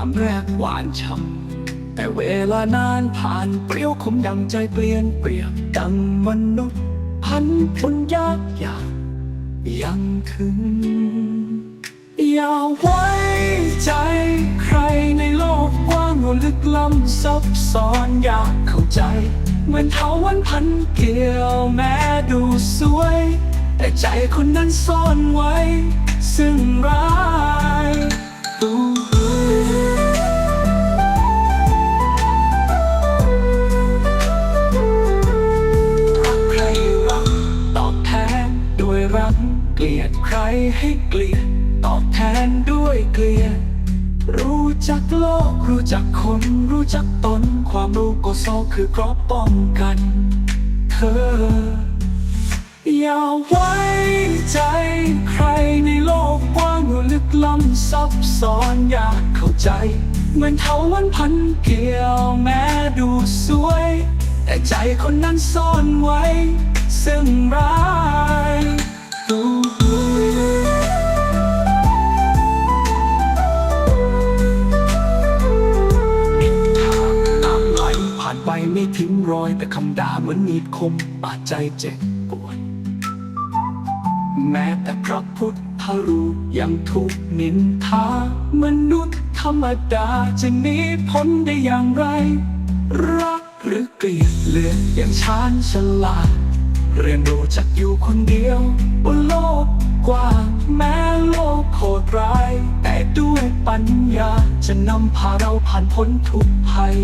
ามแรกหวานฉ่ำแต่เวลานานผ่านเปรี้ยวคมดังใจเปลี่ยนเปลี่ยนดังมนุษย์ พันพนยากยากยังถึงอย่าไว้ใจใครในโลกกว้างลึกล้ำซับซ้อนอยากเข้าใจ เหมือนเทาวันพันเกี่ยวแม้ดูสวย แต่ใจคนนั้นซ่อนไว้ ซึ่งร้า ให้เกลียดตอบแทนด้วยเกลียรู้จักโลก รู้จักคน รู้จักตน ความรู้ก็โซคือเกรอบป้องกัน เธอ อย่าไว้ใจใครในโลกกว้างว่าลึกล้ำซับซ้อนอยากเข้าใจเหมือนเทาวันพันเกี่ยวแม้ดูสวย แต่ใจคนนั้นซ่อนไว้ ซึ่ง ไม่ทิ้งรอยแต่คำด่าเหมือนมีดคมบาดใจเจ็บปวดแม้แต่พระพุทธรูปยังถูกนินทามนุษย์ธรรมดาจะหนีพ้นได้อย่างไร รักหรือเกลียดเลือนอย่างชาญฉลาด เรียนรู้จักอยู่คนเดียวบนโลกกว้างแม้โลกโหดร้าย แต่ด้วยปัญญาจะนำพาเราผ่านพ้นทุกภัย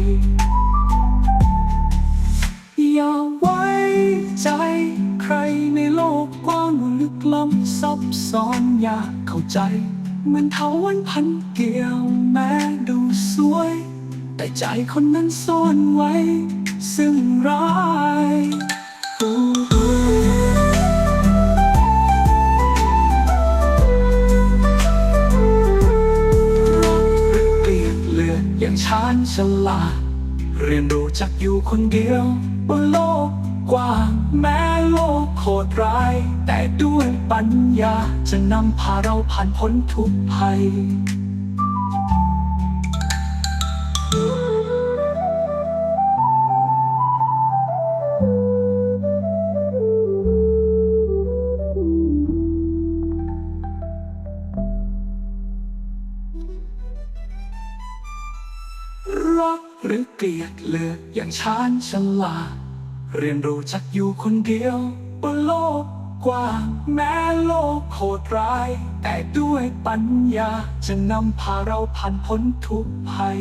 ซับซ้อนอยากเข้าใจ เหมือนเทาวันพันเกี่ยวแม้ดูสวย แต่ใจคนนั้นซ่อนไว้ ซึ่งร้ายรักหรือเกลียดเลือดอย่างชาญฉลาดเรียนรู้จักอยู่คนเดียวบนโลก กว้างแม้โลกโหดร้าย แต่ด้วยปัญญาจะนำพาเราผ่านพ้นทุกภัยรักหรือเกลียดเลือกอย่างชาญฉลาด เรียนรู้จักอยู่คนเดียวบนโลกกว้างแม้โลกโหดร้าย แต่ด้วยปัญญาจะนำพาเราผ่านพ้นทุกภัย